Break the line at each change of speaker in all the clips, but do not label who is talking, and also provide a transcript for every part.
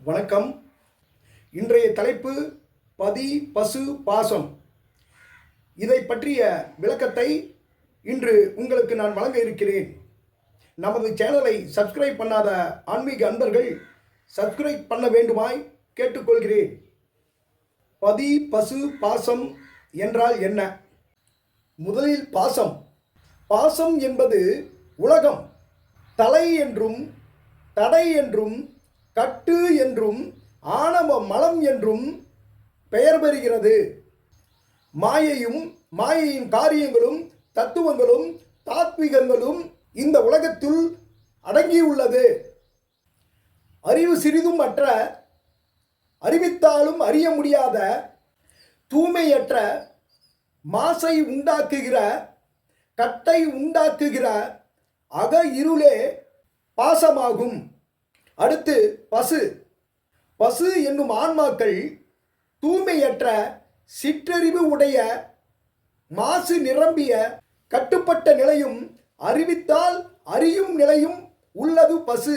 வணக்கம். இன்றைய தலைப்பு பதி பசு பாசம். இதை பற்றிய விளக்கத்தை இன்று உங்களுக்கு நான் வழங்க இருக்கிறேன். நமது சேனலை சப்ஸ்கிரைப் பண்ணாத ஆன்மீக அன்பர்கள் சப்ஸ்கிரைப் பண்ண வேண்டுமாய் கேட்டுக்கொள்கிறேன். பதி பசு பாசம் என்றால் என்ன? முதலில் பாசம். பாசம் என்பது உலகம். தலை என்றும் தடை என்றும் கட்டு என்றும் ஆணவ மலம் என்றும் பெயர் பெறுகிறது. மாயையும் மாயையின் காரியங்களும் தத்துவங்களும் தாத்விகங்களும் இந்த உலகத்தில் அடங்கியுள்ளது. அறிவு சிறிதும் அற்ற அறிவித்தாலும் அறிய முடியாத தூய்மையற்ற மாசை உண்டாக்குகிற கட்டை உண்டாக்குகிற அக இருளே பாசமாகும். அடுத்து பசு. பசு என்னும் ஆன்மாக்கள் தூய்மையற்ற சிற்றறிவு உடைய மாசு நிரம்பிய கட்டுப்பட்ட நிலையும் அறிவித்தால் அறியும் நிலையும் உள்ளது பசு.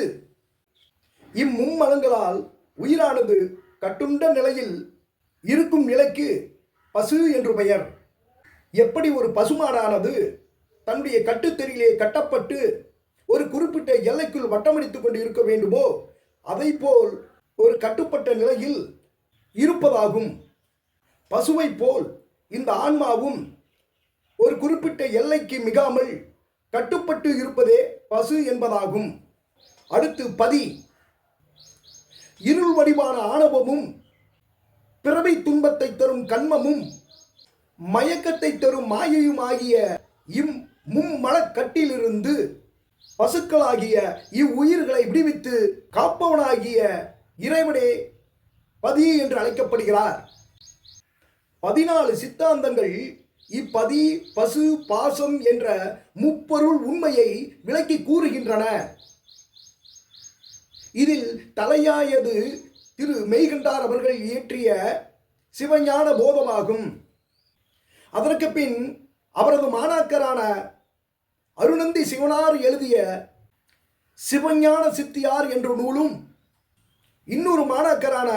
இம்மும்மலங்களால் உயிரானது கட்டுண்ட நிலையில் இருக்கும் நிலைக்கு பசு என்று பெயர். எப்படி ஒரு பசுமாடானது தன்னுடைய கட்டுத்தெறியிலே கட்டப்பட்டு ஒரு குறிப்பிட்ட எல்லைக்குள் வட்டமடித்துக் கொண்டு இருக்க வேண்டுமோ? அதைப்போல் ஒரு கட்டுப்பட்ட நிலையில் இருப்பதாகும். பசுவைப் போல் இந்த ஆன்மாவும் ஒரு குறிப்பிட்ட எல்லைக்கு மிகாமல் கட்டுப்பட்டு இருப்பதே பசு என்பதாகும். அடுத்து பதி. இருள் வடிவான ஆணவமும் பிறவை துன்பத்தை தரும் கண்மமும் மயக்கத்தை தரும் மாயையும் ஆகிய இம் மும்மலக்கட்டிலிருந்து பசுக்களாகிய இவ்வுயிர்களை விடுவித்து காப்பவனாகிய இறைவனே பதி என்று அழைக்கப்படுகிறார். பதினாலு சித்தாந்தங்கள் இப்பதி பசு பாசம் என்ற முப்பொருள் உண்மையை விளக்கி கூறுகின்றன. இதில் தலையாயது திரு மெய்கண்டார் அவர்கள் இயற்றிய சிவஞான போதமாகும். அதற்கு பின் அவரது மாணாக்கரான அருணந்தி சிவனார் எழுதிய சிவஞான சித்தியார் என்ற நூலும் இன்னொரு மாணாக்கரான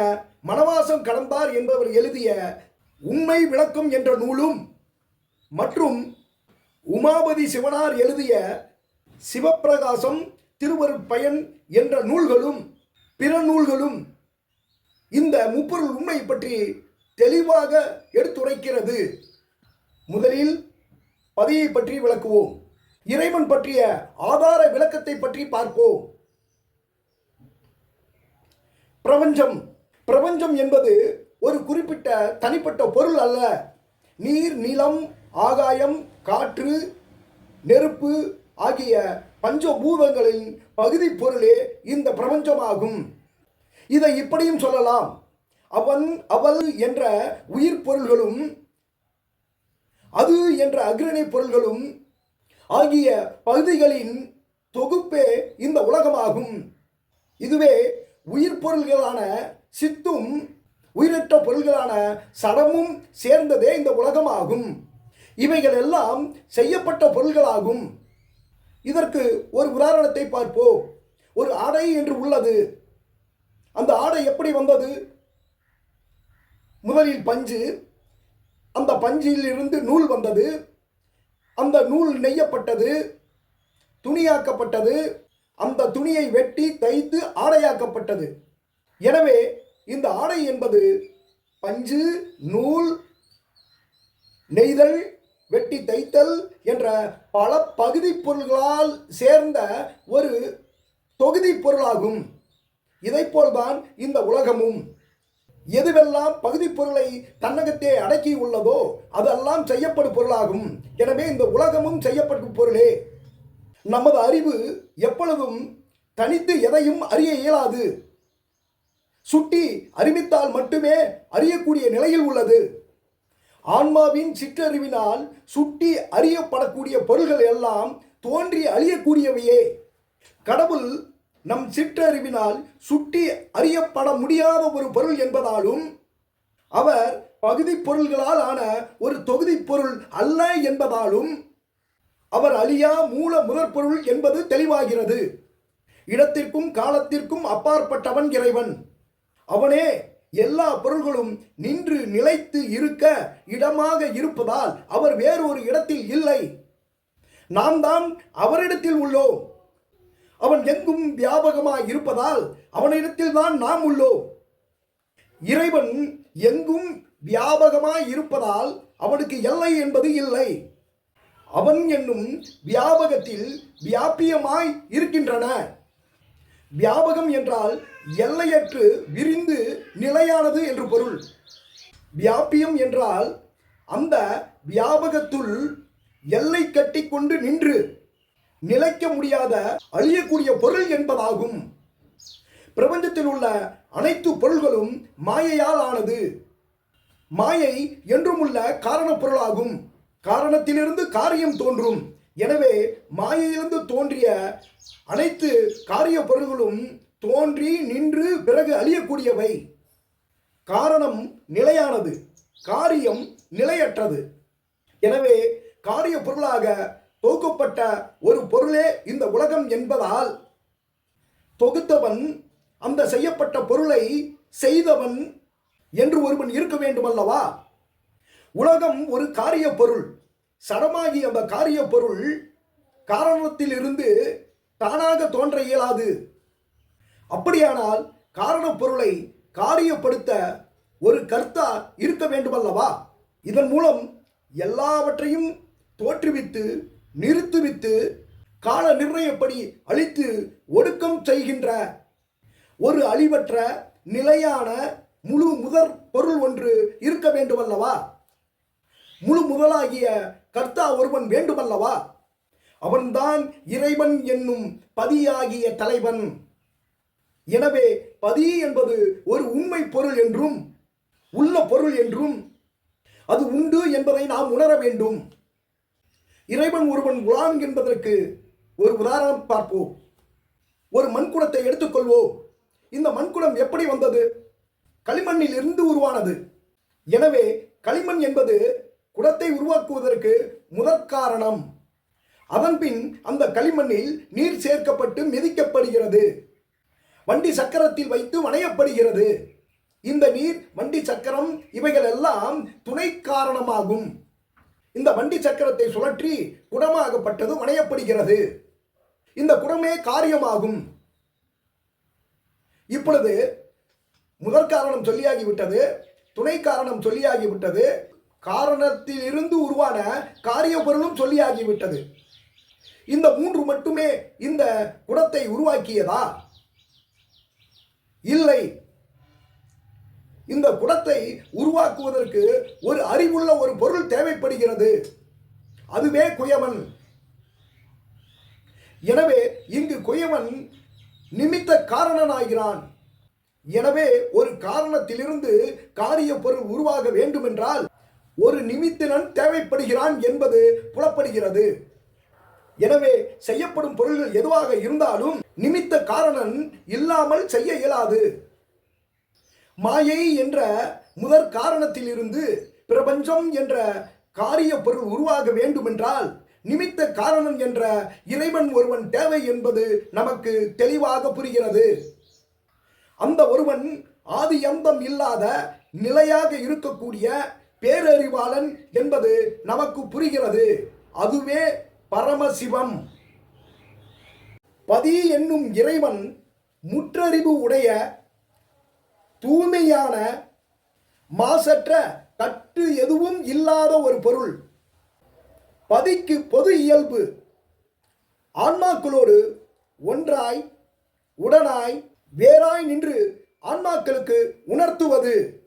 மணவாசம் கடந்தார் என்பவர் எழுதிய உண்மை விளக்கம் என்ற நூலும் மற்றும் உமாபதி சிவனார் எழுதிய சிவப்பிரகாசம் திருவருட்பயன் என்ற நூல்களும் பிற நூல்களும் இந்த முப்பொருள் உண்மை பற்றி தெளிவாக எடுத்துரைக்கிறது. முதலில் பதியை பற்றி விளக்குவோம். இறைவன் பற்றிய ஆதார விளக்கத்தை பற்றி பார்ப்போம். பிரபஞ்சம். பிரபஞ்சம் என்பது ஒரு குறிப்பிட்ட தனிப்பட்ட பொருள் அல்ல. நீர் நிலம் ஆகாயம் காற்று நெருப்பு ஆகிய பஞ்சபூதங்களின் பகுதி பொருளே இந்த பிரபஞ்சமாகும். இதை இப்படியும் சொல்லலாம். அவன் அவள் என்ற உயிர் பொருள்களும் அது என்ற அக்ரணி பொருள்களும் ஆகிய பகுதிகளின் தொகுப்பே இந்த உலகமாகும். இதுவே உயிர் பொருள்களான சித்தும் உயிரற்ற பொருள்களான சடமும் சேர்ந்ததே இந்த உலகமாகும். இவைகள் எல்லாம் செய்யப்பட்ட பொருள்களாகும். இதற்கு ஒரு உதாரணத்தை பார்ப்போம். ஒரு ஆடை என்று உள்ளது. அந்த ஆடை எப்படி வந்தது? முதலில் பஞ்சு. அந்த பஞ்சில் இருந்து நூல் வந்தது. அந்த நூல் நெய்யப்பட்டது துணியாக்கப்பட்டது அந்த துணியை வெட்டி தைத்து ஆடையாக்கப்பட்டது. எனவே இந்த ஆடை என்பது பஞ்சு நூல் நெய்தல் வெட்டி தைத்தல் என்ற பல பகுதி பொருள்களால் சேர்ந்த ஒரு தொகுதி பொருளாகும். இதைப்போல்தான் இந்த உலகமும். எதுவெல்லாம் பகுதி பொருளை தன்னகத்தே அடக்கி உள்ளதோ அதெல்லாம் செய்யப்படும் பொருளாகும். எனவே இந்த உலகமும் செய்யப்படும் பொருளே. நமது அறிவு எப்பொழுதும் தனித்து எதையும் அறிய இயலாது. சுட்டி அறிவித்தால் மட்டுமே அறியக்கூடிய நிலையில் உள்ளது. ஆன்மாவின் சிற்றறிவினால் சுட்டி அறியப்படக்கூடிய பொருள்கள் எல்லாம் தோன்றி அழியக்கூடியவையே. கடவுள் நம் சிற்றறிவினால் சுட்டி அறியப்பட முடியாத ஒரு பொருள் என்பதாலும் அவர் பகுதி பொருள்களால் ஆன ஒரு தொகுதி பொருள் அல்ல என்பதாலும் அவர் அழியா மூல முதற்பொருள் என்பது தெளிவாகிறது. இடத்திற்கும் காலத்திற்கும் அப்பாற்பட்டவன் இறைவன். அவனே எல்லா பொருள்களும் நின்று நிலைத்து இருக்க இடமாக இருப்பதால் அவர் வேறொரு இடத்தில் இல்லை. நாம் தான் அவரிடத்தில் உள்ளோம். அவன் எங்கும் வியாபகமாய் இருப்பதால் அவனிடத்தில் தான் நாம் உள்ளோம். இறைவன் எங்கும் வியாபகமாய் இருப்பதால் அவனுக்கு எல்லை என்பது இல்லை. அவன் என்னும் வியாபகத்தில் வியாபியமாய் இருக்கின்றன. வியாபகம் என்றால் எல்லையற்று விரிந்து நிலையானது என்று பொருள். வியாபியம் என்றால் அந்த வியாபகத்துள் எல்லை கட்டிக்கொண்டு நின்று நிலைக்க முடியாத அழியக்கூடிய பொருள் என்பதாகும். பிரபஞ்சத்தில் உள்ள அனைத்து பொருள்களும் மாயையால் ஆனது. மாயை என்றுமுள்ள காரணப் பொருளாகும். காரணத்திலிருந்து காரியம் தோன்றும். எனவே மாயையிலிருந்து தோன்றிய அனைத்து காரிய பொருள்களும் தோன்றி நின்று பிறகு அழியக்கூடியவை. காரணம் நிலையானது. காரியம் நிலையற்றது. எனவே காரிய பொருளாக தொகுக்கப்பட்ட ஒரு பொருளே இந்த உலகம் என்பதால் தொகுத்தவன் அந்த செய்யப்பட்ட பொருளை செய்தவன் என்று ஒருவன் இருக்க வேண்டும் அல்லவா உலகம் ஒரு காரிய பொருள். சடமாகி அந்த காரிய பொருள் காரணத்தில் இருந்து தானாக தோன்ற இயலாது. அப்படியானால் காரணப் பொருளை காரியப்படுத்த ஒரு கர்த்தா இருக்க வேண்டுமல்லவா? இதன் மூலம் எல்லாவற்றையும் தோற்றுவித்து நிறுத்துவித்து கால நிர்ணயப்படி அழித்து ஒடுக்கம் செய்கின்ற ஒரு அழிவற்ற நிலையான முழு முதற் பொருள் ஒன்று இருக்க வேண்டுமல்லவா? முழு முதலாகிய கர்த்தா ஒருவன் வேண்டுமல்லவா? அவன்தான் இறைவன் என்னும் பதியாகிய தலைவன். எனவே பதி என்பது ஒரு உண்மை பொருள் என்றும் உள்ள பொருள் என்றும் அது உண்டு என்பதை நாம் உணர வேண்டும். இறைவன் ஒருவன் குலாம் என்பதற்கு ஒரு உதாரணம் பார்ப்போம். ஒரு மண்குடத்தை எடுத்துக்கொள்வோம். இந்த மண்குடம் எப்படி வந்தது? களிமண்ணில் இருந்து உருவானது. எனவே களிமண் என்பது குடத்தை உருவாக்குவதற்கு முதற் காரணம். அதன்பின் அந்த களிமண்ணில் நீர் சேர்க்கப்பட்டு மிதிக்கப்படுகிறது. வண்டி சக்கரத்தில் வைத்து வணையப்படுகிறது. இந்த நீர் வண்டி சக்கரம் இவைகள் எல்லாம் துணை காரணமாகும். இந்த வண்டி சக்கரத்தை சுழற்றி குடமாகப்பட்டது வணையப்படுகிறது இந்த குடமே காரியமாகும். இப்பொழுது முதற் காரணம் சொல்லியாகிவிட்டது துணை காரணம் சொல்லியாகிவிட்டது காரணத்தில் இருந்து உருவான காரிய பொருளும் சொல்லியாகிவிட்டது. இந்த மூன்று மட்டுமே இந்த குடத்தை உருவாக்கியதா? இல்லை. இந்த குடத்தை உருவாக்குவதற்கு ஒரு அறிவுள்ள ஒரு பொருள் தேவைப்படுகிறது. அதுவே குயவன். எனவே இங்கு குயவன் நிமித்த காரணனாகிறான். எனவே ஒரு காரணத்திலிருந்து காரிய பொருள் உருவாக வேண்டுமென்றால் ஒரு நிமித்தினன் தேவைப்படுகிறான் என்பது புலப்படுகிறது. எனவே செய்யப்படும் பொருள்கள் எதுவாக இருந்தாலும் நிமித்த காரணன் இல்லாமல் செய்ய இயலாது. மாயை என்ற முதற் காரணத்திலிருந்து பிரபஞ்சம் என்ற காரிய பொருள் உருவாக வேண்டுமென்றால் நிமித்த காரணம் என்ற இறைவன் ஒருவன் தேவை என்பது நமக்கு தெளிவாக புரிகிறது. அந்த ஒருவன் ஆதி அந்தம் இல்லாத நிலையாக இருக்கக்கூடிய பேரறிவாளன் என்பது நமக்கு புரிகிறது. அதுவே பரமசிவம். பதி என்னும் இறைவன் முற்றறிவு உடைய தூய்மையான மாசற்ற கட்டு எதுவும் இல்லாத ஒரு பொருள். பதிக்கு பொது இயல்பு. ஆன்மாக்களோடு ஒன்றாய் உடனாய் வேறாய் நின்று ஆன்மாக்களுக்கு உணர்த்துவது.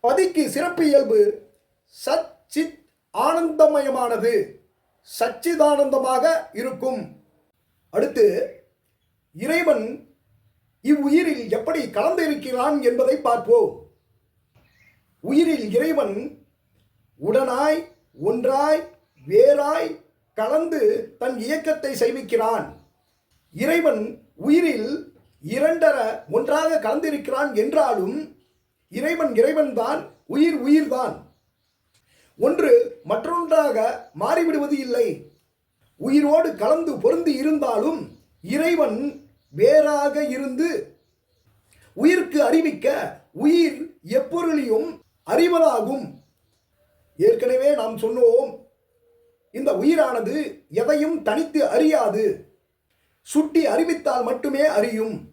பதிக்கு சிறப்பு இயல்பு சச்சித் ஆனந்தமயமானது. சச்சிதானந்தமாக இருக்கும். அடுத்து இறைவன் இவ்வுயிரில் எப்படி கலந்திருக்கிறான் என்பதை பார்ப்போம். உயிரில் இறைவன் உடனாய் ஒன்றாய் வேறாய் கலந்து தன் இயக்கத்தை செய்விக்கிறான். இறைவன் உயிரில் இரண்டர ஒன்றாக கலந்திருக்கிறான் என்றாலும் இறைவன் இறைவன்தான் உயிர் உயிர்தான். ஒன்று மற்றொன்றாக மாறிவிடுவது இல்லை. உயிரோடு கலந்து பொருந்தி இருந்தாலும் இறைவன் வேறாக இருந்து உயிர்க்கு அறிவிக்க உயிர் எப்பொருளையும் அறிவதாகும் ஏற்கனவே நாம் சொன்னோம் இந்த உயிரானது எதையும் தனித்து அறியாது. சுட்டி அறிவித்தால் மட்டுமே அறியும்.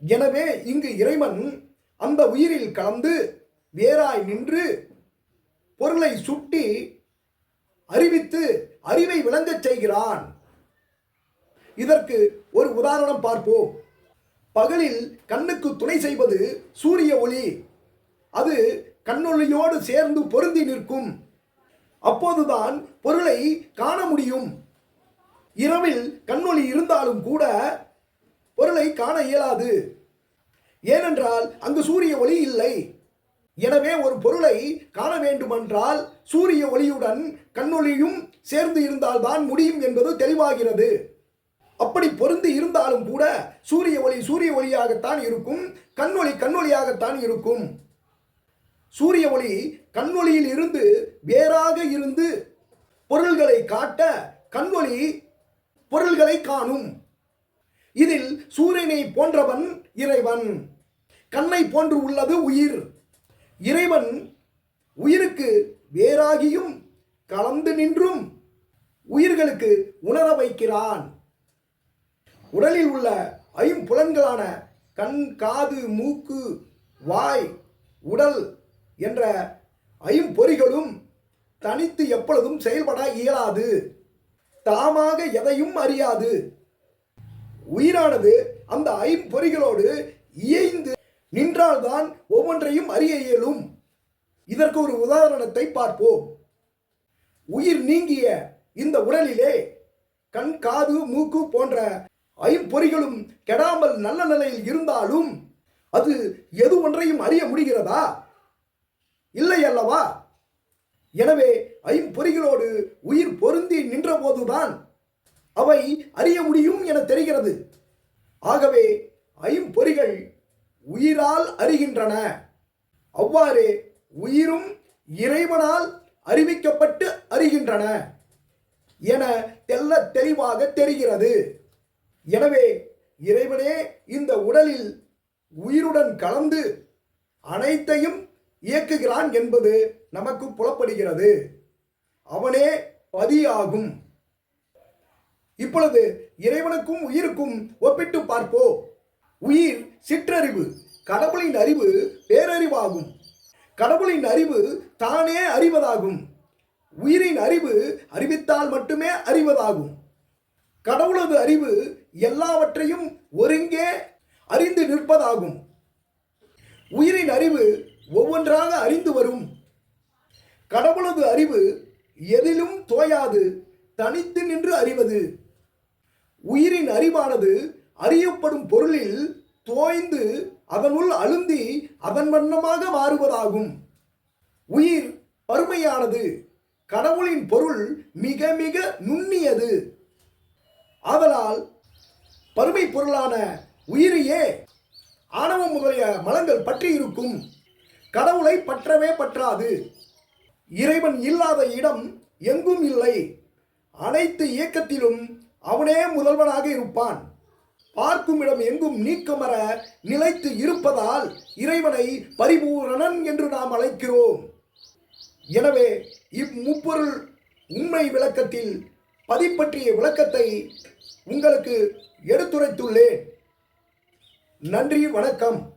எனவே இங்கு இறைவன் அந்த உயிரில் கலந்து வேறாய் நின்று பொருளை சுட்டி அறிவித்து அறிவை விளங்கச் செய்கிறான். இதற்கு ஒரு உதாரணம் பார்ப்போம். பகலில் கண்ணுக்கு துணை செய்வது சூரிய ஒளி. அது கண்ணொளியோடு சேர்ந்து பொருந்தி நிற்கும். அப்போதுதான் பொருளை காண முடியும். இரவில் கண்ணொளி இருந்தாலும் கூட பொருளை காண இயலாது. ஏனென்றால் அங்கு சூரிய ஒளி இல்லை. எனவே ஒரு பொருளை காண வேண்டுமென்றால் சூரிய ஒளியுடன் கண்ணொளியும் சேர்ந்து இருந்தால்தான் முடியும் என்பது தெளிவாகிறது. அப்படி பொருந்து இருந்தாலும் கூட சூரிய ஒளி சூரிய ஒளியாகத்தான் இருக்கும் கண்ணொளி கண்ணொளியாகத்தான் இருக்கும். சூரிய ஒளி கண்ணொளியில் இருந்து வேறாக இருந்து பொருள்களை காட்ட கண்ணொளி பொருள்களை காணும். இதில் சூரியனை போன்றவன் இறைவன் கண்ணை போன்று உள்ளது உயிர். இறைவன் உயிருக்கு வேறாகியும் கலந்து நின்றும் உயிர்களுக்கு உணர வைக்கிறான். உடலில் உள்ள ஐம்புலன்களான கண் காது மூக்கு வாய் உடல் என்ற ஐம்பொறிகளும் தனித்து எப்பொழுதும் செயல்பட இயலாது. தாமாக எதையும் அறியாது. உயிரானது அந்த ஐம்பொறிகளோடு இயைந்து நின்றால்தான் ஒவ்வொன்றையும் அறிய இயலும். இதற்கு ஒரு உதாரணத்தை பார்ப்போம். உயிர் நீங்கிய இந்த உடலிலே கண் காது மூக்கு போன்ற ஐம்பொறிகளும் கெடாமல் நல்ல நிலையில் இருந்தாலும் அது எது ஒன்றையும் அறிய முடிகிறதா? இல்லை அல்லவா? எனவே ஐம்பொறிகளோடு உயிர் பொருந்தி நின்றபோதுதான் அவை அறிய முடியும் என தெரிகிறது. ஆகவே ஐம்பொறிகள் உயிரால் அறிகின்றன. அவ்வாறே உயிரும் இறைவனால் அறிவிக்கப்பட்டு அறிகின்றன என தெல்ல தெளிவாக தெரிகிறது. எனவே இறைவனே இந்த உடலில் உயிருடன் கலந்து அனைத்தையும் இயக்குகிறான் என்பது நமக்கு புலப்படுகிறது. அவனே பதியாகும். இப்பொழுது இறைவனுக்கும் உயிருக்கும் ஒப்பிட்டு பார்ப்போம். உயிர் சிற்றறிவு கடவுளின் அறிவு பேரறிவாகும். கடவுளின் அறிவு தானே அறிவதாகும். உயிரின் அறிவு அறிவித்தால் மட்டுமே அறிவதாகும். கடவுளது அறிவு எல்லாவற்றையும் ஒருங்கே அறிந்து நிற்பதாகும். உயிரின் அறிவு ஒவ்வொன்றாக அறிந்து வரும். கடவுளது அறிவு எதிலும் தோயாது தனித்து நின்று அறிவது. உயிரின் அறிவானது அறியப்படும் பொருளில் தோய்ந்து அதனுள் அழுந்தி அதன் வண்ணமாக மாறுவதாகும். உயிர் பருமையானது கடவுளின் பொருள் மிக மிக நுண்ணியது. ஆதலால் பருமை பொருளான உயிரையே ஆணவம் முதலிய மலங்கள் பற்றி இருக்கும் கடவுளை பற்றவே பற்றாது. இறைவன் இல்லாத இடம் எங்கும் இல்லை. அனைத்து இயக்கத்திலும் அவனே முதல்வனாக இருப்பான். பார்க்கும் இடம் எங்கும் நீக்கமர நிலைத்து இருப்பதால் இறைவனை பரிபூரணன் என்று நாம் அழைக்கிறோம். எனவே இம்முப்பொருள் உண்மை விளக்கத்தில் பதிப்பற்றிய விளக்கத்தை உங்களுக்கு எடுத்துரைத்துள்ளேன். நன்றி வணக்கம்.